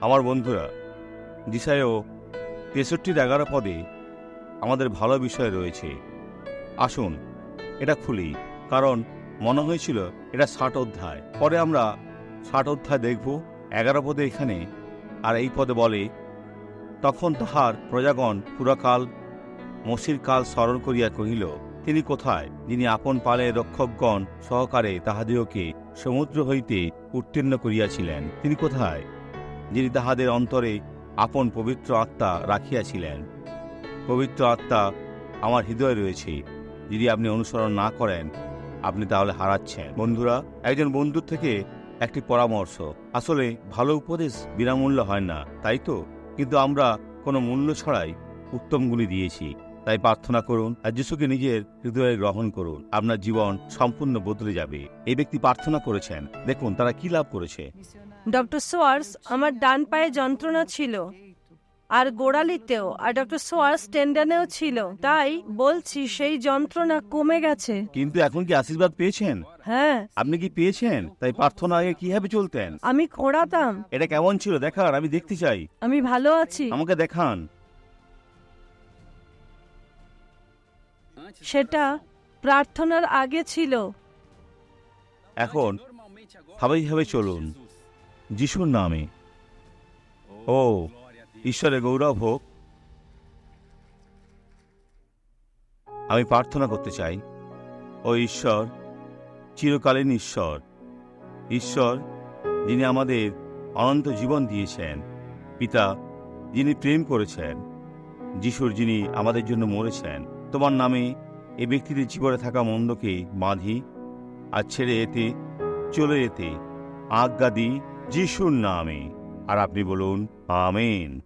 আমার বন্ধুরা, দিশায়ও তেষট্টির এগারো পদে আমাদের ভালো বিষয় রয়েছে। আসুন, এটা খুলি, কারণ মনে হয়েছিল এটা ষাট অধ্যায়। পরে আমরা ষাট অধ্যায় দেখব, এগারো পদে এখানে, আর এই পদে বলে, তখন তাহার প্রজাগণ পুরাকাল, মসির কাল স্মরণ করিয়া কহিল, তিনি কোথায়? যিনি আপন পালের রক্ষকগণ সহকারে তাহাদিওকে সমুদ্র হইতে উত্তীর্ণ করিয়াছিলেন, তিনি কোথায়? যিনি তাহাদের অন্তরে আপন পবিত্র আত্মা রাখিয়াছিলেন। পবিত্র আত্মা আমার হৃদয়ে রয়েছে। যদি আপনি অনুসরণ না করেন, আপনি তাহলে হারাচ্ছেন। বন্ধুরা, একজন বন্ধুর থেকে একটি পরামর্শ। আসলে ভালো উপদেশ বিনামূল্য হয় না, তাই তো? কিন্তু আমরা কোনো মূল্য ছাড়াই উত্তমগুলি দিয়েছি। তাই প্রার্থনা করুন আর যিশুকে নিজের হৃদয়ে গ্রহণ করুন। আপনার জীবন সম্পূর্ণ বদলে যাবে। এই ব্যক্তি প্রার্থনা করেছেন। দেখুন, তারা কি লাভ করেছে? ডক্টর সোয়ার্স আমার ডান পায়ে যন্ত্রণা ছিল। আর গোড়ালিতেও আর ডক্টর সোয়ার্স টেন্ডানেও ছিল। তাই বলছি সেই যন্ত্রণা কমে গেছে। কিন্তু এখন কি আশীর্বাদ পেয়েছেন? হ্যাঁ। আপনি কি পেয়েছেন? তাই প্রার্থনা আগে কীভাবে চলতেন? আমি খোঁড়াতাম। এটা কেমন ছিল? দেখার আমি দেখতে চাই। আমি ভালো আছি। আমাকে দেখান। সেটা প্রার্থনার আগে ছিল। এখন স্বাভাবিকভাবে চলুন। যিশুর নামে। ও, ঈশ্বরে গৌরব হোক। আমি প্রার্থনা করতে চাই, ও ঈশ্বর, চিরকালীন ঈশ্বর ঈশ্বর যিনি আমাদের অনন্ত জীবন দিয়েছেন, পিতা যিনি প্রেম করেছেন, যিশুর যিনি আমাদের জন্য মরেছেন, তোমার নামে এ ব্যক্তিদের জীবনে থাকা মন্দকে বাঁধি আর ছেড়ে এতে, চলে যেতে আজ্ঞা দিই। যিশুর নামে। আর আপনি বলুন আমেন।